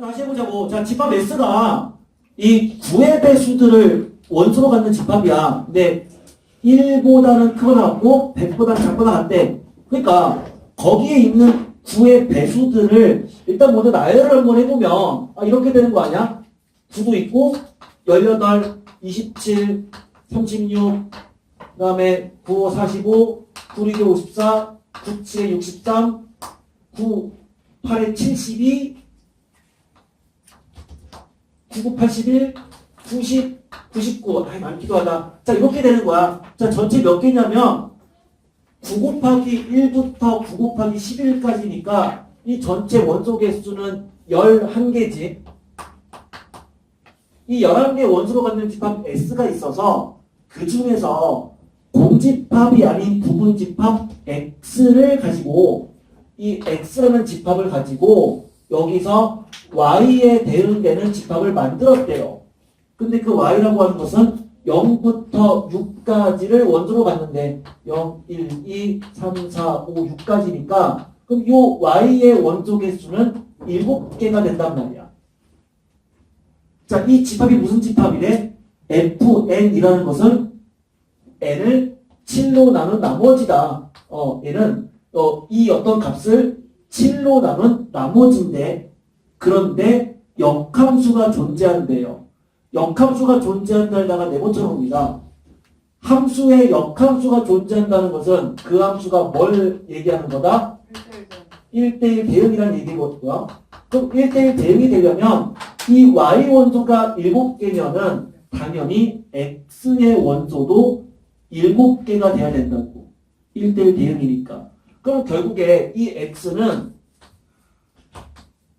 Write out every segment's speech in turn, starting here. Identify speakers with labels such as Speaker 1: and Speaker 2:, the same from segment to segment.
Speaker 1: 다시 해보자고. 자, 집합 S가 이 9의 배수들을 원수로 갖는 집합이야. 근데 1보다는 크거나 같고 100보다는 작거나 같대. 그러니까 거기에 있는 9의 배수들을 일단 먼저 나열을 한번 해보면 아, 이렇게 되는 거 아니야? 9도 있고 18, 27, 36, 그 다음에 9, 45, 9, 2, 54, 9, 7, 63, 9, 8에 72, 99, 81, 90, 99. 아이, 많기도 하다. 자, 이렇게 되는 거야. 자, 전체 몇 개냐면, 9 곱하기 1부터 9 곱하기 11까지니까, 이 전체 원소 개수는 11개지. 이 11개 원소로 갖는 집합 S가 있어서, 그 중에서 공집합이 아닌 부분집합 X를 가지고, 이 X라는 집합을 가지고, 여기서 y에 대응되는 집합을 만들었대요. 근데 그 y라고 하는 것은 0부터 6까지를 원소로 갔는데 0, 1, 2, 3, 4, 5, 6까지니까 그럼 이 y의 원소 개수는 7개가 된단 말이야. 자, 이 집합이 무슨 집합이래? fn이라는 것은 n을 7로 나눈 나머지다. 어, 얘는 어, 이 어떤 값을 7로 나눈 나머지인데 그런데 역함수가 존재한대요. 역함수가 존재한다에다가 네모쳐 옵니다. 함수의 역함수가 존재한다는 것은 그 함수가 뭘 얘기하는 거다? 1대1 대응이라는 얘기거든요. 그럼 1대1 대응이 되려면 이 y 원소가 7개면은 당연히 x의 원소도 7개가 돼야 된다고. 1대1 대응이니까. 그럼 결국에 이 x는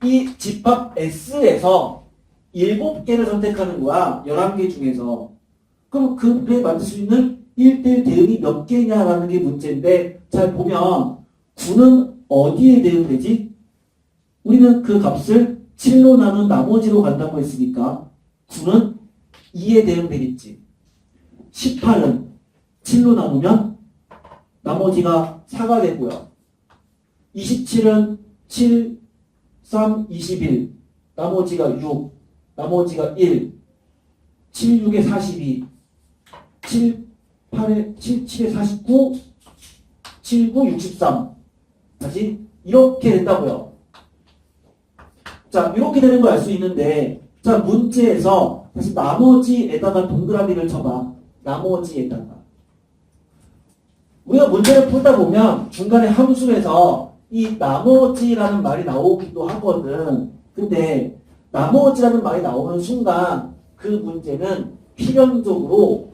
Speaker 1: 이 집합 S에서 7개를 선택하는 거야. 11개 중에서. 그럼 그에 맞을 수 있는 1대1 대응이 몇 개냐라는 게 문제인데 잘 보면 9는 어디에 대응되지? 우리는 그 값을 7로 나눈 나머지로 간다고 했으니까 9는 2에 대응되겠지. 18은 7로 나누면 나머지가 4가 되고요. 27은 7, 3, 21. 나머지가 6. 나머지가 1. 7, 6에 42. 7, 8에 7, 7에 49. 7, 9, 63. 다시 이렇게 된다고요. 자, 이렇게 되는 걸 알 수 있는데 자, 문제에서 다시 나머지에다가 동그라미를 쳐봐. 나머지에다가. 우리가 문제를 풀다 보면 중간에 함수에서 이 나머지라는 말이 나오기도 하거든. 근데 나머지라는 말이 나오는 순간 그 문제는 필연적으로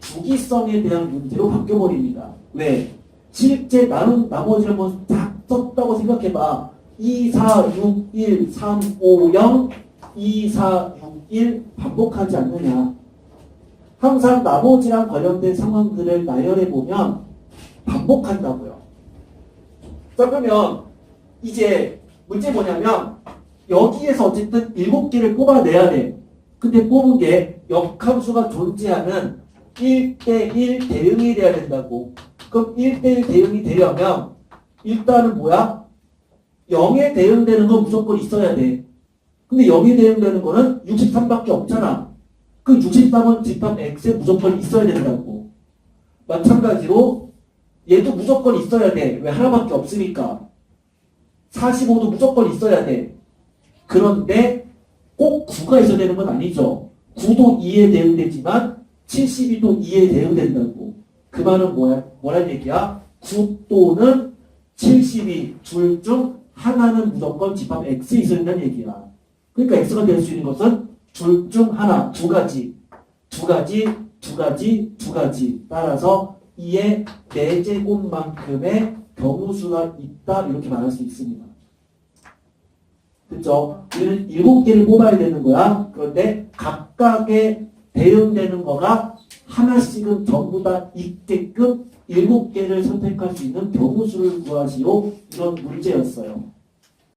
Speaker 1: 주기성에 대한 문제로 바뀌어버립니다. 왜? 실제 나는 나머지를 뭐딱 썼다고 생각해봐. 2, 4, 6, 1, 3, 5, 0, 2, 4, 6, 1 반복하지 않느냐. 항상 나머지랑 관련된 상황들을 나열해 보면 반복한다고요. 자, 그러면 이제 문제 뭐냐면 여기에서 어쨌든 7개를 뽑아내야 돼. 근데 뽑은 게 역함수가 존재하는 1대1 대응이 돼야 된다고. 그럼 1대1 대응이 되려면 일단은 뭐야? 0에 대응되는 건 무조건 있어야 돼. 근데 0에 대응되는 거는 63밖에 없잖아. 그 63은 집합 X에 무조건 있어야 된다고. 마찬가지로 얘도 무조건 있어야 돼. 왜 하나밖에 없으니까. 45도 무조건 있어야 돼. 그런데 꼭 9가 있어야 되는 건 아니죠. 9도 2에 대응되지만 72도 2에 대응된다고. 그 말은 뭐야? 뭐란 얘기야? 9 또는 72 둘 중 하나는 무조건 집합 X에 있어야 된다는 얘기야. 그러니까 X가 될 수 있는 것은 둘 중 하나, 두 가지, 두 가지, 두 가지, 두 가지. 따라서 2의 4제곱만큼의 경우수가 있다 이렇게 말할 수 있습니다. 그죠? 우리는 7개를 뽑아야 되는 거야. 그런데 각각의 대응되는 거가 하나씩은 전부 다 있게끔 7개를 선택할 수 있는 경우수를 구하시오. 이런 문제였어요.